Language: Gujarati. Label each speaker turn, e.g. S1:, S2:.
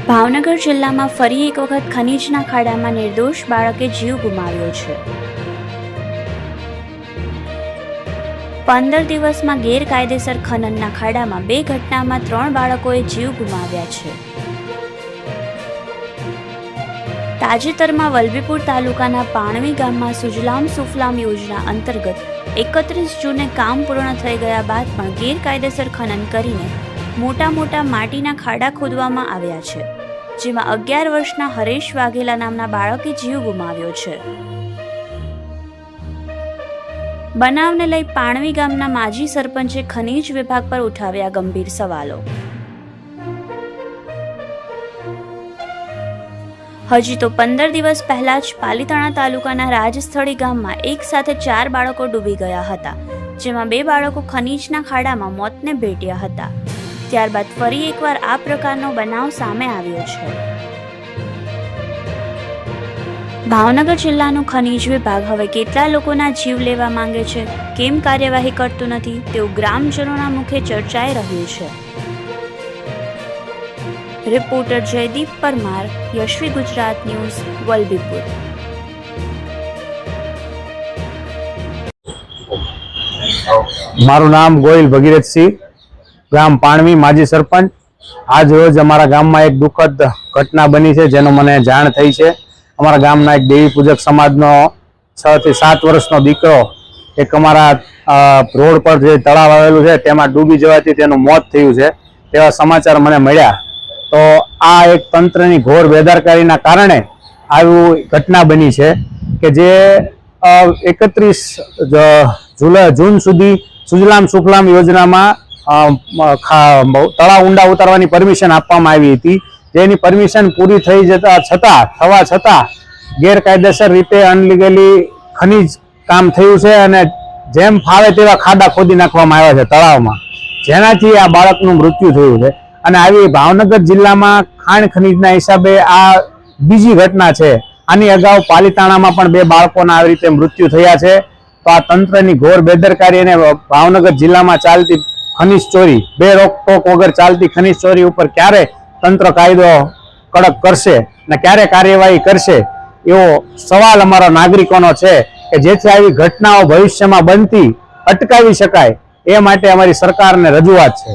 S1: ભાવનગર જિલ્લામાં ફરી એક વખત ખનીજના ખાડામાં નિર્દોષ બાળકે જીવ ગુમાવ્યો છે. પંદર દિવસમાં ગેરકાયદેસર ખનનના ખાડામાં બે ઘટનામાં ત્રણ બાળકોએ જીવ ગુમાવ્યા છે. તાજેતરમાં વલભીપુર તાલુકાના પાણવી ગામમાં સુજલામ સુફલામ યોજના અંતર્ગત એકત્રીસ જૂને કામ પૂર્ણ થઈ ગયા બાદ પણ ગેરકાયદેસર ખનન કરીને મોટા મોટા માટીના ખાડા ખોદવામાં આવ્યા છે, જેમાં અગિયાર વર્ષના હરેશ વાઘેલા નામના બાળકે જીવ ગુમાવ્યો છે. બનાવને લઈ પાણવી ગામના માજી સરપંચે ખનીજ વિભાગ પર ઉઠાવ્યા ગંભીર સવાલો. હજી તો પંદર દિવસ પહેલા જ પાલીતાણા તાલુકાના રાજસ્થળી ગામમાં એક સાથે ચાર બાળકો ડૂબી ગયા હતા, જેમાં બે બાળકો ખનીજના ખાડામાં મોતને ભેટ્યા હતા. ત્યારબાદ ફરી એકવાર આ પ્રકારનો બનાવ સામે આવ્યો છે. ભાવનગર જિલ્લાનું ખનીજ વિભાગ હવે કેટલા લોકોના જીવ લેવા માંગે છે, કેમ કાર્યવાહી કરતું નથી, તેવું ગ્રામજનોના મુખે ચર્ચાઈ રહ્યું છે. Reporter Jaydeep Parmar, Yashvi Gujarat news, Vallabhipur.
S2: મારું નામ ગોયલ ભગીરથસિંહ. ગામ પાણવી માજી સરપંચ. આજ રોજ અમારા ગામમાં એક દુઃખદ ઘટના બની છે જેનો મને જાણ થઈ છે. અમારા ગામના એક દેવી પૂજક સમાજનો છ થી સાત વર્ષનો દીકરો, એક અમારા રોડ પર જે તળાવ આવેલું છે તેમાં ડૂબી જવાથી તેનું મોત થયું છે તેવા સમાચાર મને મળ્યા. તો આ એક તંત્રની ઘોર બેદરકારીના કારણે આવી ઘટના બની છે કે જે એકત્રીસ જુલાઈ જૂન સુધી સુજલામ સુફલામ યોજનામાં તળાવ ઊંડા ઉતારવાની પરમિશન આપવામાં આવી હતી. જેની પરમિશન પૂરી થઈ જતા, છતાં, થવા છતાં ગેરકાયદેસર રીતે અનલીગલી ખનીજ કામ થયું છે અને જેમ ફાવે તેવા ખાડા ખોદી નાખવામાં આવ્યા છે તળાવમાં. જેનાથી આ બાળકનું મૃત્યુ થયું છે. અને આવી ભાવનગર જિલ્લામાં ખાણ ખનીજના હિસાબે આ બીજી ઘટના છે. આની અગાઉ પાલીતાણામાં પણ બે બાળકોના આવી રીતે મૃત્યુ થયા છે. તો આ તંત્રની ઘોર બેદરકારી અને ભાવનગર જિલ્લામાં ચાલતી ખનીજ ચોરી. બે રોકટોક વગર ચાલતી ખનીજ ચોરી ઉપર ક્યારે તંત્ર કાયદો કડક કરશે અને ક્યારે કાર્યવાહી કરશે? એવો સવાલ અમારા નાગરિકોનો છે કે જેથી આવી ઘટનાઓ ભવિષ્યમાં બનતી, અટકાવી શકાય. એ માટે અમારી સરકારને રજૂઆત છે.